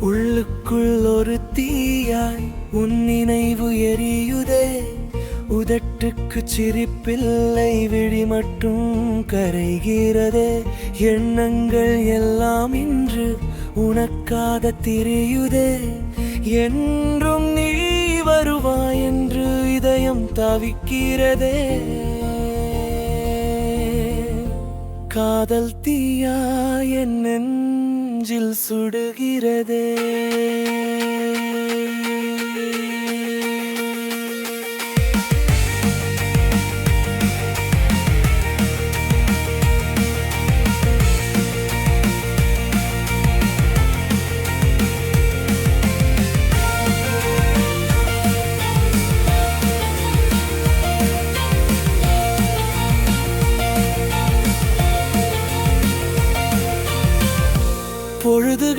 உள்ளுக்குள் ஒரு தீயாய் உன் நினைவு எரியுதே. உதட்டுக்கு சிரிப்பில்லை விழி மட்டும் கரைகிறதே. எண்ணங்கள் எல்லாம் இன்று உனக்காக திரியுதே. என்றும் நீ வருவாய் என்று இதயம் தவிக்கிறதே. காதல் தீயா என்ன நெஞ்சில் சுடுகிறதே.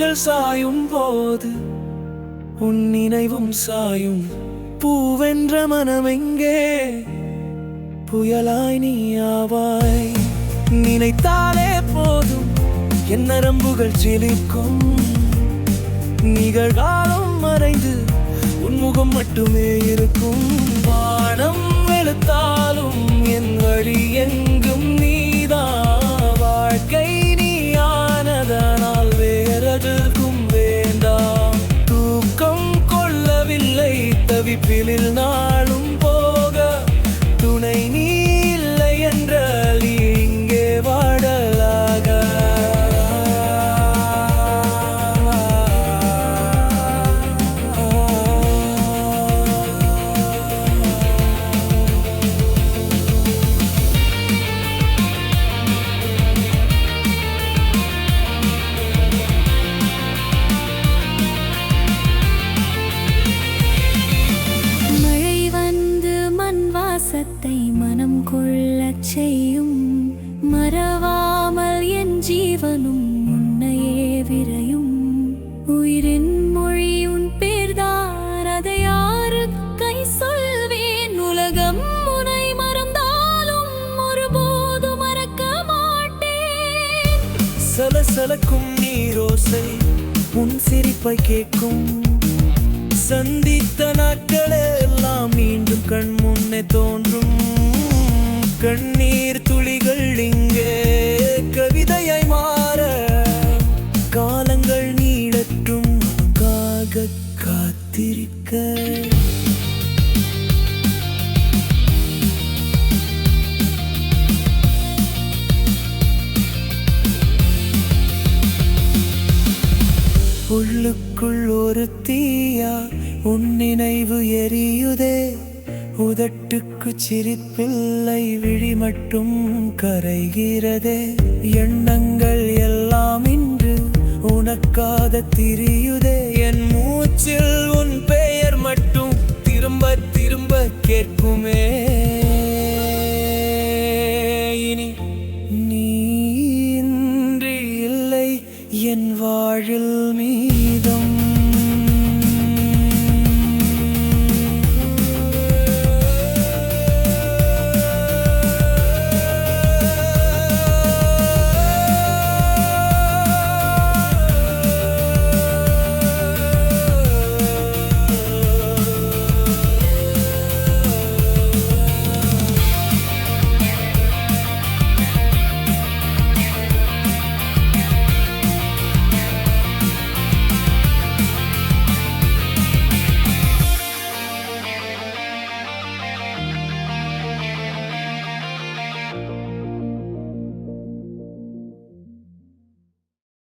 பொழுதுகள் சாயும் போது உன் நினைவும் சாயும். பூவென்ற மனமெங்கே புயலாய் நீ ஆவாய். நினைத்தாலே போதும் என் நரம்புகள் செழிக்கும் நிகழ்காலம் மறைந்து உன் முகம் மட்டுமே இருக்கும். മതിപ്പിലിൽ നാൾ செய்யும். மறவாமல் என் ஜீவனும் உன்னையே விரையும். உயிரின் மொழி உன் பேர்தான் அதை யாரு கை சொல்வேன்? உலகம் உனை மறந்தாலும் ஒருபோது மறக்க மாட்டேன். சலசலக்கும் நீரோசை உன் சிரிப்பை கேட்கும். சந்தித்த நாட்களே உள்ளுக்குள் ஒரு தீயா உன் நினைவு எரியுதே. உதட்டுக்கு சிரிப்பில்லை விழி மட்டும் கரைகிறதே. எண்ணங்கள் எல்லாம் இன்று உனக்காக திரியுதே.